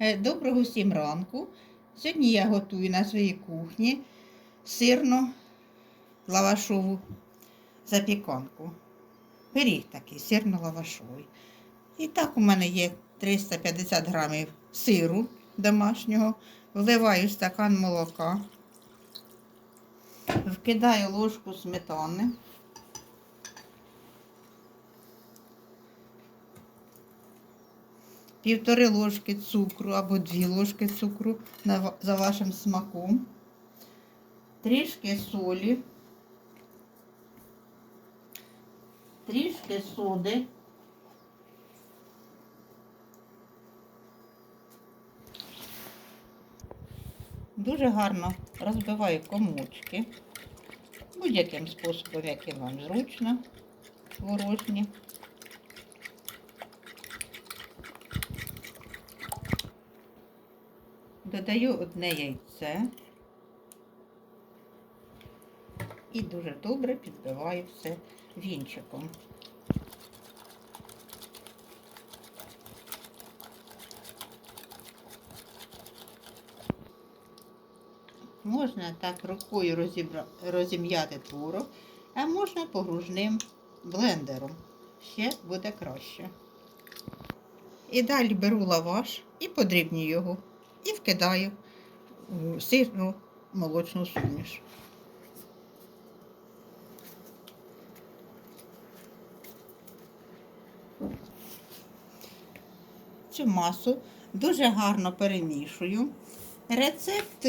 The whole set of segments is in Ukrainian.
Е, Доброго всім ранку. Сьогодні я готую на своїй кухні сирну лавашову запіканку. Пиріг такий, сирно-лавашовий. І так у мене є 350 грамів сиру домашнього. Вливаю стакан молока. Вкидаю ложку сметани. Півтори ложки цукру або дві ложки цукру за вашим смаком, трішки солі, трішки соди. Дуже гарно розбиваю комочки. Будь-яким способом, яким вам зручно, творожні. Додаю одне яйце і дуже добре підбиваю все вінчиком. Можна так рукою розім'яти творог, а можна погружним блендером. Ще буде краще. І далі беру лаваш і подрібнюю його і вкидаю в сирну молочну суміш. Цю масу дуже гарно перемішую. Рецепт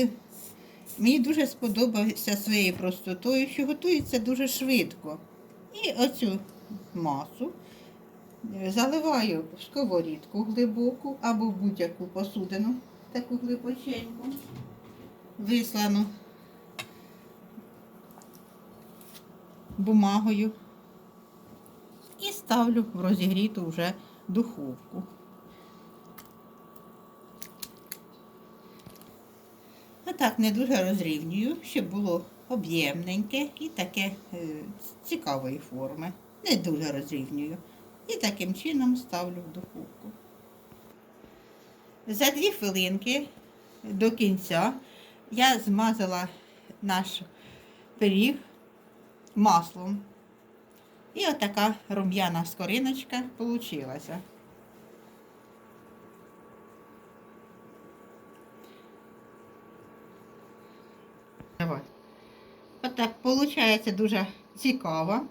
мені дуже сподобався своєю простотою, що готується дуже швидко. І оцю масу заливаю в сковорідку глибоку або в будь-яку посудину, таку глибоченьку, вислану бумагою і ставлю в розігріту вже духовку. А так не дуже розрівнюю, щоб було об'ємненьке і таке е, цікавої форми. Не дуже розрівнюю. І таким чином ставлю в духовку. За дві хвилинки до кінця я змазала наш пиріг маслом. І отака рум'яна скориночка. Давай. Отак виходить дуже цікаво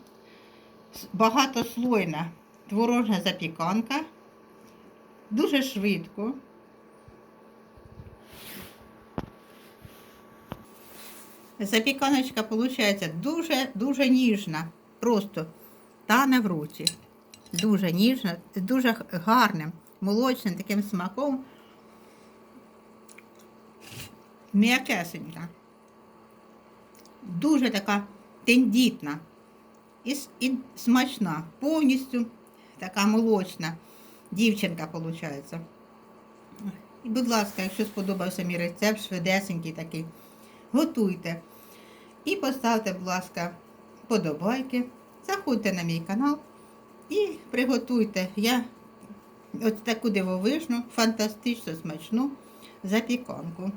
багатослойна творожна запіканка. Дуже швидко. Запіканочка виходить дуже-дуже ніжна. Просто тане в руці. Дуже ніжна, дуже гарним, молочним таким смаком. М'якесенька. Дуже така тендітна і, і смачна, повністю така молочна дівчинка виходить. І, будь ласка, якщо сподобався мій рецепт, швидесенький такий, готуйте. І поставте, будь ласка, подобайки, заходьте на мій канал і приготуйте. Я ось таку дивовижну, фантастично смачну запіканку.